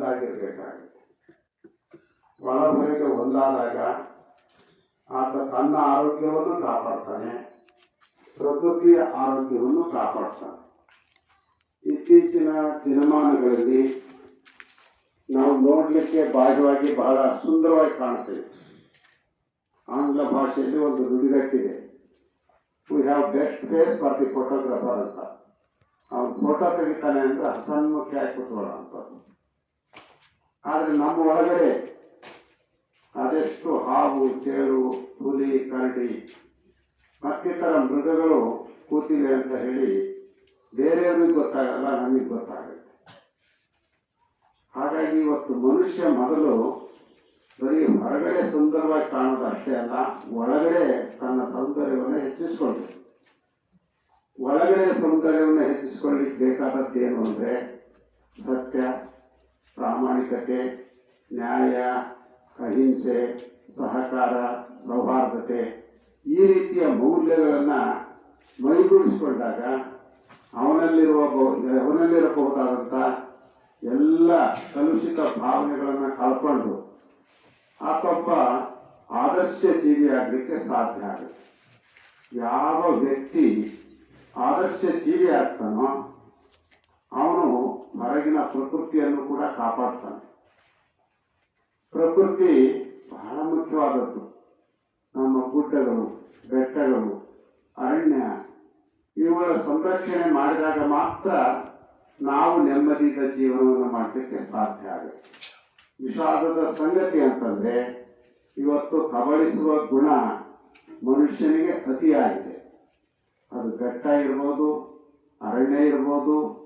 ಒಂದಾಗಿರ್ಬೇಕಾಗುತ್ತೆ ಒಳ ಒಂದಾದಾಗ ಆತ ತನ್ನ ಆರೋಗ್ಯವನ್ನು ಕಾಪಾಡ್ತಾನೆ, ಪ್ರಕೃತಿಯ ಆರೋಗ್ಯವನ್ನು ಕಾಪಾಡ್ತಾನೆ. ಇತ್ತೀಚಿನ ದಿನಮಾನಗಳಲ್ಲಿ ನಾವು ನೋಡಲಿಕ್ಕೆ ಬಾಹ್ಯವಾಗಿ ಬಹಳ ಸುಂದರವಾಗಿ ಕಾಣ್ತೇವೆ ಆಂಗ್ಲ ಭಾಷೆಯಲ್ಲಿ ಒಂದು ನುಡಿಗಟ್ಟಿದೆ. We have best face for the photographer ಅಂತ. ಅವನು ಫೋಟೋ ತೆಗಿತಾನೆ ಅಂದರೆ ಹಸನ್ಮುಖಿ ಕೂತ್ಕೊಳ್ಳೋ ಅಂಥದ್ದು ಆದರೆ ನಮ್ಮ ಒಳಗಡೆ ಅದೆಷ್ಟು ಹಾವು ಚೇಳು ಹುಲಿ, ಕರಡಿ, ಮತ್ತಿತರ ಮೃಗಗಳು ಕೂತಿವೆ ಅಂತ ಹೇಳಿ ಬೇರೆಯವ್ರಿಗೆ ಗೊತ್ತಾಗಲ್ಲ, ನಮಗೆ ಗೊತ್ತಾಗುತ್ತೆ. ಹಾಗಾಗಿ ಇವತ್ತು ಮನುಷ್ಯ ಮೊದಲು ಬರೀ ಹೊರಗಡೆ ಸುಂದರವಾಗಿ ಕಾಣೋದು ಅಷ್ಟೇ ಅಲ್ಲ, ಒಳಗಡೆ ತನ್ನ ಸೌಂದರ್ಯವನ್ನು ಹೆಚ್ಚಿಸ್ಕೊಳ್ಬೇಕು ಒಳಗಡೆ ಸೌಂದರ್ಯವನ್ನು ಹೆಚ್ಚಿಸ್ಕೊಳ್ಳಿಕ್ಕೆ ಏನು ಅಂದರೆ ಸತ್ಯ ಪ್ರಾಮಾಣಿಕತೆ, ನ್ಯಾಯ, ಅಹಿಂಸೆ, ಸಹಕಾರ, ಸೌಹಾರ್ದತೆ ಈ ರೀತಿಯ ಮೌಲ್ಯಗಳನ್ನು ಮೈಗೂಡಿಸಿಕೊಂಡಾಗ ಅವನಲ್ಲಿರುವ ಅವನಲ್ಲಿರಬಹುದಾದಂಥ ಎಲ್ಲ ಕಲುಷಿತ ಭಾವನೆಗಳನ್ನು ಕಳ್ಕೊಂಡು ಆತೊಬ್ಬ ಆದರ್ಶ ಜೀವಿಯಾಗಲಿಕ್ಕೆ ಸಾಧ್ಯ ಆಗುತ್ತೆ. ಯಾವ ವ್ಯಕ್ತಿ ಆದರ್ಶ ಜೀವಿ ಆಗ್ತಾನೋ ಅವನು ಹೊರಗಿನ ಪ್ರಕೃತಿಯನ್ನು ಕೂಡ ಕಾಪಾಡ್ತಾನೆ. ಪ್ರಕೃತಿ ಬಹಳ ಮುಖ್ಯವಾದದ್ದು. ನಮ್ಮ ಗುಡ್ಡಗಳು, ಬೆಟ್ಟಗಳು, ಅರಣ್ಯ, ಇವುಗಳ ಸಂರಕ್ಷಣೆ ಮಾಡಿದಾಗ ಮಾತ್ರ ನಾವು ನೆಮ್ಮದಿದ ಜೀವನವನ್ನು ಮಾಡಲಿಕ್ಕೆ ಸಾಧ್ಯ ಆಗುತ್ತೆ. ವಿಷಾದದ ಸಂಗತಿ ಅಂತಂದ್ರೆ, ಇವತ್ತು ಕಬಳಿಸುವ ಗುಣ ಮನುಷ್ಯನಿಗೆ ಅತಿಯಾಗಿದೆ. ಅದು ಬೆಟ್ಟ ಇರ್ಬೋದು, ಅರಣ್ಯ ಇರ್ಬೋದು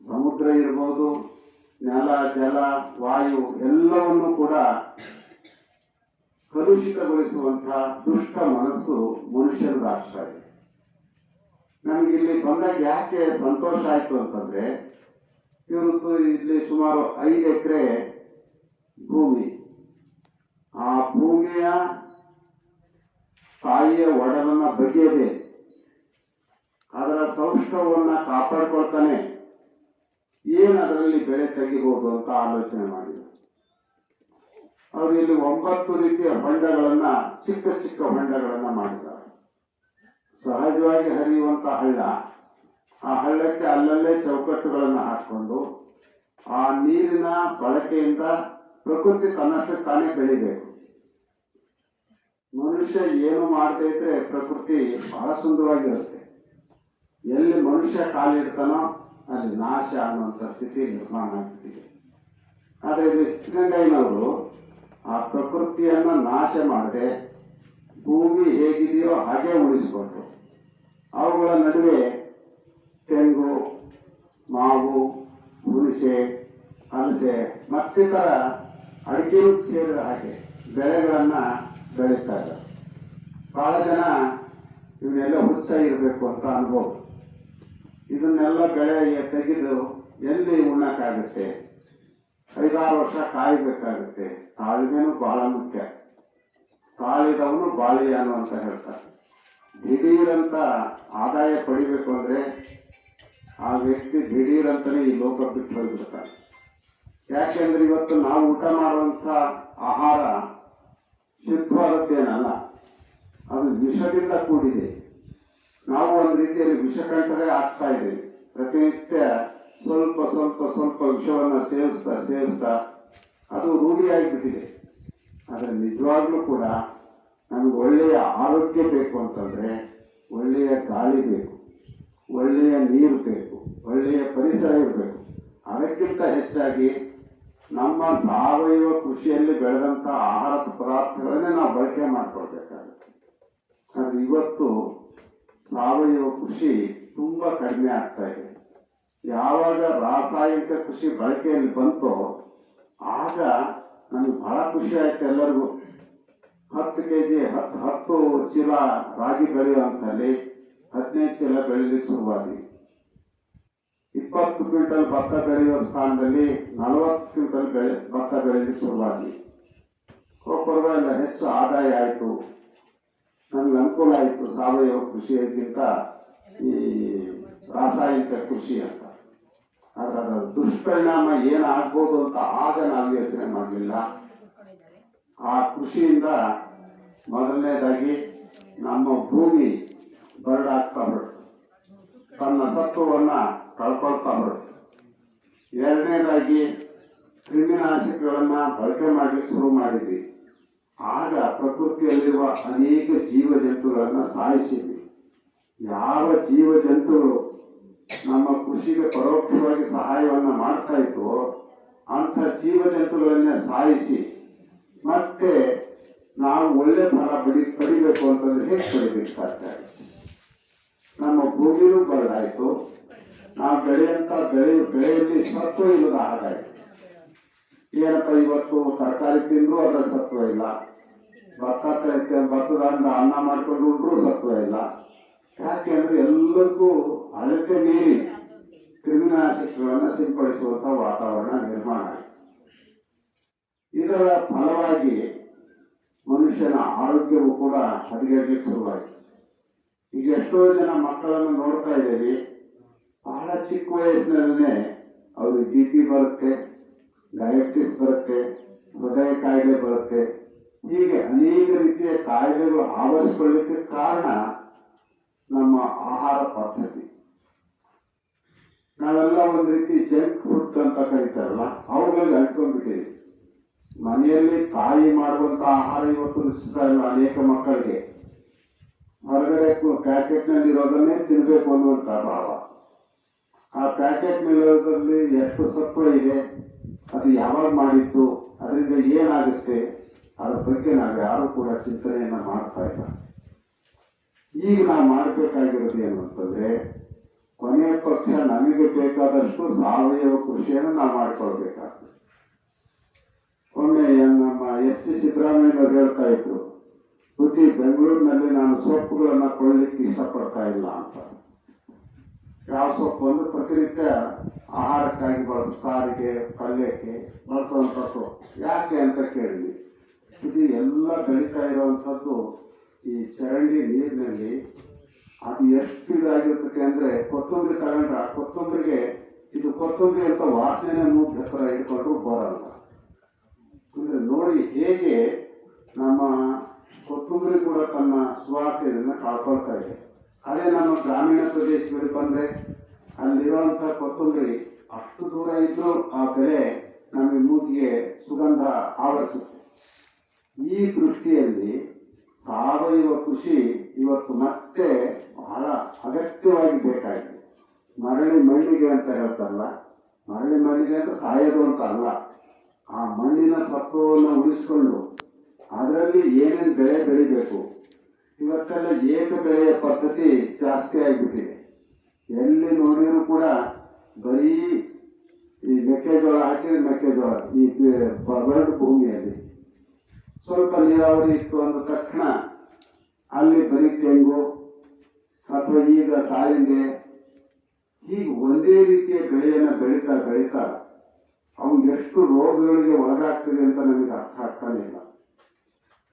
ಸಮುದ್ರ ಇರ್ಬೋದು, ನೆಲ, ಜಲ, ವಾಯು ಎಲ್ಲವನ್ನು ಕೂಡ ಕಲುಷಿತಗೊಳಿಸುವಂತಹ ದುಷ್ಟ ಮನಸ್ಸು ಮನುಷ್ಯರದಾಗ್ತಾ ಇದೆ ನಮ್ಗೆ ಇಲ್ಲಿ ಬಂದಾಗ ಯಾಕೆ ಸಂತೋಷ ಆಯ್ತು ಅಂತಂದ್ರೆ ಇವತ್ತು ಇಲ್ಲಿ ಸುಮಾರು ಐದು ಎಕರೆ ಭೂಮಿ. ಆ ಭೂಮಿಯ ತಾಯಿಯ ಒಡಲನ್ನ ಬಗೆಯದೆ, ಅದರ ಸೌಷ್ಠವನ್ನ ಕಾಪಾಡ್ಕೊಳ್ತಾನೆ. ಏನು ಅದರಲ್ಲಿ ಬೆಳೆ ತೆಗಿಬಹುದು ಅಂತ ಆಲೋಚನೆ ಮಾಡಿದರು. ಅವರು ಇಲ್ಲಿ ಒಂಬತ್ತು ರೀತಿಯ ಹೊಂಡಗಳನ್ನ ಚಿಕ್ಕ ಚಿಕ್ಕ ಹೊಂಡಗಳನ್ನ ಮಾಡಿದ್ದಾರೆ. ಸಹಜವಾಗಿ ಹರಿಯುವಂತ ಹಳ್ಳ. ಆ ಹಳ್ಳಕ್ಕೆ ಅಲ್ಲಲ್ಲೇ ಚೌಕಟ್ಟುಗಳನ್ನು ಹಾಕೊಂಡು ಆ ನೀರಿನ ಬಳಕೆಯಿಂದ ಪ್ರಕೃತಿ ತನ್ನಷ್ಟು ತಾನೇ ಬೆಳಿಬೇಕು. ಮನುಷ್ಯ ಏನು ಮಾಡದೇ ಇದ್ರೆ ಪ್ರಕೃತಿ ಬಹಳ ಸುಂದರವಾಗಿರುತ್ತೆ. ಎಲ್ಲಿ ಮನುಷ್ಯ ಕಾಲಿಡ್ತಾನೋ ಅಲ್ಲಿ ನಾಶ ಅನ್ನುವಂಥ ಸ್ಥಿತಿ ನಿರ್ಮಾಣ ಆಗ್ತಿದೆ. ಆದರೆ ಇಲ್ಲಿ ಆ ಪ್ರಕೃತಿಯನ್ನ ನಾಶ ಮಾಡದೆ ಭೂಮಿ ಹೇಗಿದೆಯೋ ಹಾಗೆ ಉಳಿಸಿಕೊಂಡ್ರು. ಅವುಗಳ ನಡುವೆ ತೆಂಗು, ಮಾವು, ಹುಣಸೆ, ಹಲಸೆ ಮತ್ತಿತರ ಅಡಿಕೆಯೂ ಸೇರಿದ ಹಾಗೆ ಬೆಳೆಗಳನ್ನ ಬೆಳೀತಾರೆ ಬಹಳ ಜನ ಇವನ್ನೆಲ್ಲ ಇರಬೇಕು ಅಂತ ಅನ್ಬೋದು. ಇದನ್ನೆಲ್ಲ ಬೆಳೆ ತೆಗೆದು ಎಲ್ಲಿ ಉಣ್ಣಕ್ಕಾಗುತ್ತೆ? ಐದಾರು ವರ್ಷ ಕಾಯಬೇಕಾಗುತ್ತೆ. ತಾಳ್ಮೆನೂ ಬಹಳ ಮುಖ್ಯ. ತಾಳಿದವನು ಬಾಳಿಯಾನು ಅಂತ ಹೇಳ್ತಾರೆ. ದಿಢೀರಂತ ಆದಾಯ ಪಡಿಬೇಕು ಅಂದ್ರೆ ಆ ವ್ಯಕ್ತಿ ದಿಢೀರಂತನೇ ಈ ಲೋಕ ಬಿಟ್ಟು ಹೋಗ್ಬಿಡ್ತಾನೆ. ಯಾಕೆಂದ್ರೆ ಇವತ್ತು ನಾವು ಊಟ ಮಾಡುವಂತ ಆಹಾರ ಶುದ್ಧವಾದದ್ದೇನಲ್ಲ ಅದು ವಿಷದಿಂದ ಕೂಡಿದೆ. ನಾವು ಒಂದು ರೀತಿಯಲ್ಲಿ ವಿಷಕಂಠರೇ ಆಗ್ತಾ ಇದ್ದೀವಿ ಪ್ರತಿನಿತ್ಯ ಸ್ವಲ್ಪ ಸ್ವಲ್ಪ ಸ್ವಲ್ಪ ವಿಷವನ್ನು ಸೇವಿಸ್ತಾ ಸೇವಿಸ್ತಾ ಅದು ರೂಢಿಯಾಗಿಬಿಟ್ಟಿದೆ. ಆದರೆ ನಿಜವಾಗ್ಲೂ ಕೂಡ ನಮ್ಗೆ ಒಳ್ಳೆಯ ಆರೋಗ್ಯ ಬೇಕು ಅಂತಂದ್ರೆ ಒಳ್ಳೆಯ ಗಾಳಿ ಬೇಕು, ಒಳ್ಳೆಯ ನೀರು ಬೇಕು, ಒಳ್ಳೆಯ ಪರಿಸರ ಇರಬೇಕು. ಅದಕ್ಕಿಂತ ಹೆಚ್ಚಾಗಿ ನಮ್ಮ ಸಾವಯವ ಕೃಷಿಯಲ್ಲಿ ಬೆಳೆದಂಥ ಆಹಾರ ಪದಾರ್ಥಗಳನ್ನೇ ನಾವು ಬಳಕೆ ಮಾಡ್ಕೊಳ್ಬೇಕಾಗುತ್ತೆ. ಅದು ಇವತ್ತು ಸಾವಯವ ಕೃಷಿ ತುಂಬಾ ಕಡಿಮೆ ಆಗ್ತಾ ಇದೆ. ಯಾವಾಗ ರಾಸಾಯನಿಕ ಕೃಷಿ ಬಳಕೆಯಲ್ಲಿ ಬಂತೋ, ಆಗ ನನಗೆ ಬಹಳ ಖುಷಿ ಆಯ್ತು ಎಲ್ಲರಿಗೂ. ಹತ್ತು ಕೆ ಜಿ ಹತ್ತು ಹತ್ತು ಚೀಲ ರಾಗಿ ಬೆಳೆಯುವಂಥಲ್ಲಿ ಹದಿನೈದು ಚೀಲ ಬೆಳೀಲಿಕ್ಕೆ ಶುರುವಾಗಿ ಇಪ್ಪತ್ತು ಕ್ವಿಂಟಲ್ ಭತ್ತ ಬೆಳೆಯುವ ಸ್ಥಾನದಲ್ಲಿ ನಲವತ್ತು ಕ್ವಿಂಟಲ್ ಬೆಳೆ ಭತ್ತ ಬೆಳೀಲಿಕ್ಕೆ ಶುರುವಾಗಿ ಪರವಾಗಿಲ್ಲ, ಹೆಚ್ಚು ಆದಾಯ ಆಯಿತು. ನಮ್ಗೆ ಅನುಕೂಲ ಆಯಿತು ಸಾವಯವ ಕೃಷಿಗಿಂತ ಈ ರಾಸಾಯನಿಕ ಕೃಷಿ ಅಂತ. ಅದರ ದುಷ್ಪರಿಣಾಮ ಏನಾಗ್ಬೋದು ಅಂತ ಆಗ ನಾವು ಯೋಚನೆ ಮಾಡಲಿಲ್ಲ. ಆ ಕೃಷಿಯಿಂದ ಮೊದಲನೇದಾಗಿ ನಮ್ಮ ಭೂಮಿ ಬರಡಾಗ್ತಾ ಹೊರಟು. ತನ್ನ ಸತ್ವವನ್ನ ಕಳ್ಕೊಳ್ತಾ ಹೊರಟು. ಎರಡನೇದಾಗಿ ಕ್ರಿಮಿನಾಶಕಗಳನ್ನ ಬಳಕೆ ಮಾಡಲಿಕ್ಕೆ ಶುರು ಮಾಡಿದ್ವಿ. ಆಗ ಪ್ರಕೃತಿಯಲ್ಲಿರುವ ಅನೇಕ ಜೀವ ಜಂತುಗಳನ್ನ ಸಾಯಿಸಿದ್ವಿ. ಯಾವ ಜೀವ ಜಂತುಗಳು ನಮ್ಮ ಕೃಷಿಗೆ ಪರೋಕ್ಷವಾಗಿ ಸಹಾಯವನ್ನ ಮಾಡ್ತಾ ಇತ್ತು ಅಂಥ ಜೀವ ಜಂತುಗಳನ್ನೇ ಸಾಯಿಸಿ, ಮತ್ತೆ ನಾವು ಒಳ್ಳೆ ಫಲ ಬಡಿ ಪಡಿಬೇಕು ಅಂತಂದ್ರೆ ಹೇಗೆ ಪಡಿಬೇಕು ನಮ್ಮ ಭೂಮಿನೂ ಬರಡಾಯ್ತು ನಾವು ಬೆಳೆಯಂತ ಬೆಳೆ, ಬೆಳೆಯಲ್ಲಿ ಸತ್ವ ಇಲ್ಲದ ಹಾಗಾಯ್ತು. ಏನಪ್ಪ ಇವತ್ತು ತರಕಾರಿ ತಿಂದ್ರು ಅದ್ರ ಸತ್ವ ಇಲ್ಲ. ಭತ್ತ ಭತ್ತದ ಭತ್ತದಿಂದ ಅನ್ನ ಮಾಡ್ಕೊಂಡು ಉಂಡ್ರು ಸತ್ವ ಇಲ್ಲ. ಯಾಕೆ ಅಂದ್ರೆ ಎಲ್ಲಕ್ಕೂ ಅಳತೆ ಮೀರಿ ಕ್ರಿಮಿನಾಶಕಗಳನ್ನ ಸಿಂಪಡಿಸುವಂತ ವಾತಾವರಣ ನಿರ್ಮಾಣ ಇದರ ಫಲವಾಗಿ ಮನುಷ್ಯನ ಆರೋಗ್ಯವು ಕೂಡ ಹದಗೆಡ್ಲಿಕ್ಕೆ ಶುರುವಾಯಿತು. ಈಗ ಎಷ್ಟೋ ಜನ ಮಕ್ಕಳನ್ನು ನೋಡ್ತಾ ಇದ್ದೀವಿ ಬಹಳ ಚಿಕ್ಕ ವಯಸ್ಸಿನಲ್ಲೇ ಅವ್ರಿಗೆ ಬಿ ಪಿ ಬರುತ್ತೆ. ಡಯಾಬಿಟಿಸ್ ಬರುತ್ತೆ, ಹೃದಯ ಕಾಯಿಲೆ ಬರುತ್ತೆ. ಹೀಗೆ ಅನೇಕ ರೀತಿಯ ಕಾಯಿಲೆಗಳು ಆವರಿಸಿಕೊಳ್ಳಲಿಕ್ಕೆ ಕಾರಣ ನಮ್ಮ ಆಹಾರ ಪದ್ಧತಿ. ನಾವೆಲ್ಲ ಒಂದು ರೀತಿ ಜಂಕ್ ಫುಡ್ ಅಂತ ಕರೀತಾರಲ್ಲ, ಅವುಗಳಲ್ಲಿ ಅಂಟ್ಕೊಂಡ್ಬಿಟ್ಟಿದೆ ಮನೆಯಲ್ಲಿ ತಾಯಿ ಮಾಡುವಂತ ಆಹಾರ ಇವತ್ತು ನಿಶ್ಚಿತ ಇಲ್ಲ ಅನೇಕ ಮಕ್ಕಳಿಗೆ. ಹೊರಗಡೆ ಪ್ಯಾಕೆಟ್ನಲ್ಲಿ ಇರೋದನ್ನೇ ತಿನ್ಬೇಕು ಅನ್ನುವಂತ ಭಾವ. ಆ ಪ್ಯಾಕೆಟ್ ಮೇಲಿರೋದ್ರಲ್ಲಿ ಎಷ್ಟು ಸತ್ವ ಇದೆ? ಅದು ಯಾವಾಗ ಮಾಡಿತ್ತು ಅದರಿಂದ ಏನಾಗುತ್ತೆ ಅದ್ರ ಬಗ್ಗೆ ನಾವು ಯಾರು ಕೂಡ ಚಿಂತನೆಯನ್ನ ಮಾಡ್ತಾ ಇಲ್ಲ. ಈಗ ನಾವು ಮಾಡಬೇಕಾಗಿರೋದು ಏನು ಅಂತಂದ್ರೆ ಕೊನೆಯ ಪಕ್ಷ ನಮಗೆ ಬೇಕಾದಷ್ಟು ಸಾವಯವ ಕೃಷಿಯನ್ನು ನಾವು ಮಾಡ್ಕೊಳ್ಬೇಕಾಗ್ತದೆ. ಒಮ್ಮೆ ನಮ್ಮ ಎಸ್ ಟಿ ಸಿದ್ದರಾಮಯ್ಯ ಹೇಳ್ತಾ ಇದ್ರು, ಬುದ್ಧಿ ಬೆಂಗಳೂರಿನಲ್ಲಿ ನಾನು ಸೊಪ್ಪುಗಳನ್ನ ಕೊಡ್ಲಿಕ್ಕೆ ಇಷ್ಟಪಡ್ತಾ ಇಲ್ಲ ಅಂತ. ಯಾವ ಸೊಪ್ಪು ಅಂದ್ರೆ ಪ್ರತಿನಿತ್ಯ ಆಹಾರಕ್ಕಾಗಿ ಬಳಸೋ ಸಾರಿಗೆ ಪಲ್ಯಕ್ಕೆ ಬಳಸುವಂಥದ್ದು. ಯಾಕೆ ಅಂತ ಕೇಳಿದ್ವಿ. ಇದು ಎಲ್ಲ ಬೆಳೀತಾ ಇರುವಂಥದ್ದು ಈ ಚರಂಡಿ ನೀರಿನಲ್ಲಿ. ಅದು ಎಷ್ಟು ಇದಾಗಿರ್ತದೆ ಅಂದ್ರೆ ಕೊತ್ತಂಬರಿ ತಗೊಂಡ್ರೆ ಕೊತ್ತಂಬರಿಗೆ, ಇದು ಕೊತ್ತಂಬರಿ ಅಂತ ವಾಸನೆ ಮೂಗ್ ಹತ್ರ ಬರಲ್ಲ. ಅಂದರೆ ನೋಡಿ ಹೇಗೆ ನಮ್ಮ ಕೊತ್ತಂಬರಿ ಕೂಡ ತನ್ನ ಸುವಾಸನೆಯನ್ನು ಕಳ್ಕೊಳ್ತಾ ಇದೆ. ಅದೇ ನಮ್ಮ ಗ್ರಾಮೀಣ ಪ್ರದೇಶದಲ್ಲಿ ಬಂದ್ರೆ ಅಲ್ಲಿರುವಂತ ಕೊತ್ತಂಬರಿ ಅಷ್ಟು ದೂರ ಇದ್ರೂ ಆ ಬೆಳೆ ನಮ್ಮ ಮೂಗಿಗೆ ಸುಗಂಧ ಆವರಿಸುತ್ತೆ. ಈ ದೃಷ್ಟಿಯಲ್ಲಿ ಸಾವಯವ ಕೃಷಿ ಇವತ್ತು ಮತ್ತೆ ಬಹಳ ಅಗತ್ಯವಾಗಿ ಬೇಕಾಗಿದೆ. ಮರಳಿ ಮಣ್ಣಿಗೆ ಅಂತ ಹೇಳ್ತಾರಲ್ಲ, ಮರಳಿ ಮಣ್ಣಿಗೆ ಅಂತ ಸಾಯೋದು ಅಂತ ಅಲ್ಲ. ಆ ಮಣ್ಣಿನ ಸತ್ವವನ್ನು ಉಳಿಸ್ಕೊಂಡು ಅದರಲ್ಲಿ ಏನೇನು ಬೆಳೆ ಬೆಳಿಬೇಕು, ಇವತ್ತೆಲ್ಲ ಏಕ ಬೆಳೆಯ ಪದ್ಧತಿ ಜಾಸ್ತಿ ಆಗಿಬಿಟ್ಟಿದೆ. ಎಲ್ಲಿ ನೋಡಿದ್ರು ಕೂಡ ಬರೀ ಈ ಮೆಕ್ಕೆಜೋಳ ಹಾಕಿದ್ರೆ ಮೆಕ್ಕೆಜೋಳ, ಈ ಬರಡು ಭೂಮಿಯಲ್ಲಿ ಸ್ವಲ್ಪ ನೀರಾವರಿ ಇತ್ತು ಅಂದ ತಕ್ಷಣ ಅಲ್ಲಿ ಬರೀ ತೆಂಗು, ಅಥವಾ ಈಗ ತಾಳಿಂದೆ ಹೀಗೆ ಒಂದೇ ರೀತಿಯ ಬೆಳೆಯನ್ನು ಬೆಳೀತಾ ಬೆಳೀತಾ ಅವು ಎಷ್ಟು ರೋಗಗಳಿಗೆ ಒಳಗಾಗ್ತದೆ ಅಂತ ನಮಗೆ ಅರ್ಥ ಆಗ್ತಾನೆ ಇಲ್ಲ.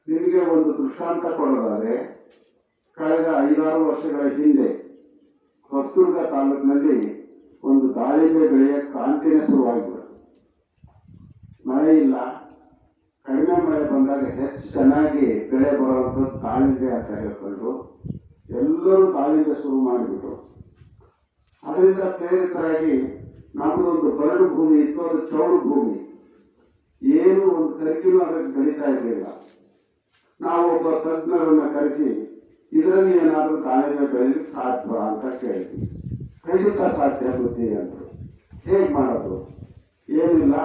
ನಿಮಗೆ ಒಂದು ದೃಷ್ಟಾಂತ ಕೊಡೋದಾದ್ರೆ, ಕಳೆದ ಐದಾರು ವರ್ಷಗಳ ಹಿಂದೆ ಹೊಸದುರ್ಗ ತಾಲೂಕಿನಲ್ಲಿ ಒಂದು ದಾಳಿಂಬೆ ಬೆಳೆಯ ಕ್ರಾಂತಿನೇ ಶುರುವಾಗಿಬಿಡುತ್ತೆ ಮಳೆ ಇಲ್ಲ. ಕಡಿಮೆ ಮಳೆ ಬಂದಾಗ ಹೆಚ್ಚು ಚೆನ್ನಾಗಿ ಬೆಳೆ ಬರುವಂಥದ್ದು ತಾಳಿಂಬೆ ಅಂತ ಹೇಳ್ಕೊಂಡು ಎಲ್ಲರೂ ದಾಳಿಂಬೆ ಶುರು ಮಾಡಿಬಿಟ್ರು. ಅದರಿಂದ ಪ್ರೇರಿತರಾಗಿ ನಮ್ಮದೊಂದು ಬರಡು ಭೂಮಿ ಇತ್ತು, ಅದು ಚೌಡು ಭೂಮಿ. ಏನು ಒಂದು ಕರಿಕಿನೂ ಅದಕ್ಕೆ ಬೆಳೀತಾ ಇರಲಿಲ್ಲ. ನಾವು ಒಬ್ಬ ತಜ್ಞರನ್ನು ಕರೆಸಿ ಇದರಲ್ಲಿ ಏನಾದರೂ ದಾಳಿಂಬೆ ಬೆಳೀಲಿಕ್ಕೆ ಸಾಧ್ಯ ಅಂತ ಕೇಳಿದ್ವಿ ಖಂಡಿತ ಸಾಧ್ಯ ಬುದ್ಧಿ ಅಂದರು ಹೇಗೆ ಮಾಡೋದು? ಏನಿಲ್ಲ.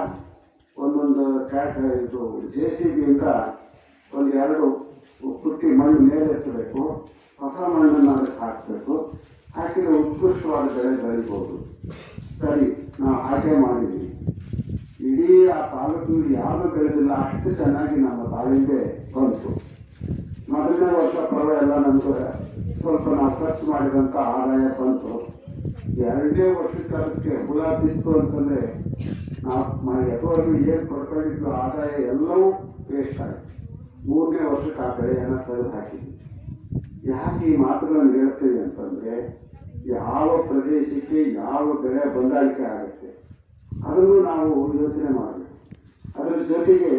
ಒಂದೊಂದು ಕ್ಯಾಟ್ ಇದು ಜೆ ಸಿ ಬಿಯಿಂದ ಒಂದು ಎರಡು ಪುಟ್ಟಿ ಮಣ್ಣು ಮೇಲೆ ಎತ್ತಬೇಕು. ಹೊಸ ಮಣ್ಣನ್ನು ಅದಕ್ಕೆ ಹಾಕಬೇಕು. ಹಾಕಿದ್ರೆ ಉತ್ಕೃಷ್ಟವಾದ ಬೆಳೆ ಬೆಳಿಬೋದು. ಸರಿ, ನಾವು ಹಾಗೆ ಮಾಡಿದ್ವಿ. ಇಡೀ ಆ ತಾಲೂಕಿನಲ್ಲಿ ಯಾರು ಬೆಳೆದಿಲ್ಲ, ಅಷ್ಟು ಚೆನ್ನಾಗಿ ನಮ್ಮ ತಾಳಿಂದೆ ಬಂತು. ಮೊದಲನೇ ವರ್ಷ ನಮ್ಗೆ ಸ್ವಲ್ಪ ನಾವು ಖರ್ಚು ಮಾಡಿದಂಥ ಆದಾಯ ಬಂತು. ಎರಡನೇ ವರ್ಷಕ್ಕೆ ತರಕ್ಕೆ ಹುಳ ಬಿತ್ತು ಅಂತಂದ್ರೆ ನಾವು ಎದುವರೆಗೂ ಏನು ಪಡ್ಕೊಂಡಿದ್ದು ಆದಾಯ ಎಲ್ಲವೂ ವೇಸ್ಟ್ ಆಯಿತು. ಮೂರನೇ ವರ್ಷಕ್ಕೆ ಆ ಬೆಳೆಯನ್ನು ತೆಗೆದು ಹಾಕಿದ್ವಿ. ಯಾಕೆ ಈ ಮಾತುಗಳನ್ನು ಹೇಳ್ತೀವಿ ಅಂತಂದ್ರೆ, ಯಾವ ಪ್ರದೇಶಕ್ಕೆ ಯಾವ ಬೆಳೆ ಹೊಂದಾಣಿಕೆ ಆಗುತ್ತೆ, ಅದನ್ನು ನಾವು ಯೋಚನೆ ಮಾಡಬೇಕು. ಅದರ ಜೊತೆಗೆ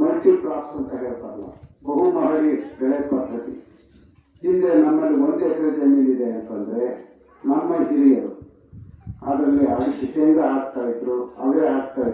ಮಲ್ಟಿ ಕ್ರಾಪ್ಸ್ ಅಂತ ಹೇಳ್ತಾರಲ್ಲ ಬಹು ಮಹಡಿ ಬೆಳೆ ಪದ್ಧತಿ. ಹಿಂದೆ ನಮ್ಮಲ್ಲಿ ಒಂದು ಎಕರೆ ಜಮೀನಿದೆ ಅಂತಂದ್ರೆ ನಮ್ಮ ಹಿರಿಯರು. ಅದರಲ್ಲಿ ಅದಕ್ಕೆ ಶೇಂಗಾ ಹಾಕ್ತಾ ಇದ್ರು, ಅವೇ ಹಾಕ್ತಾ ಇದ್ರು.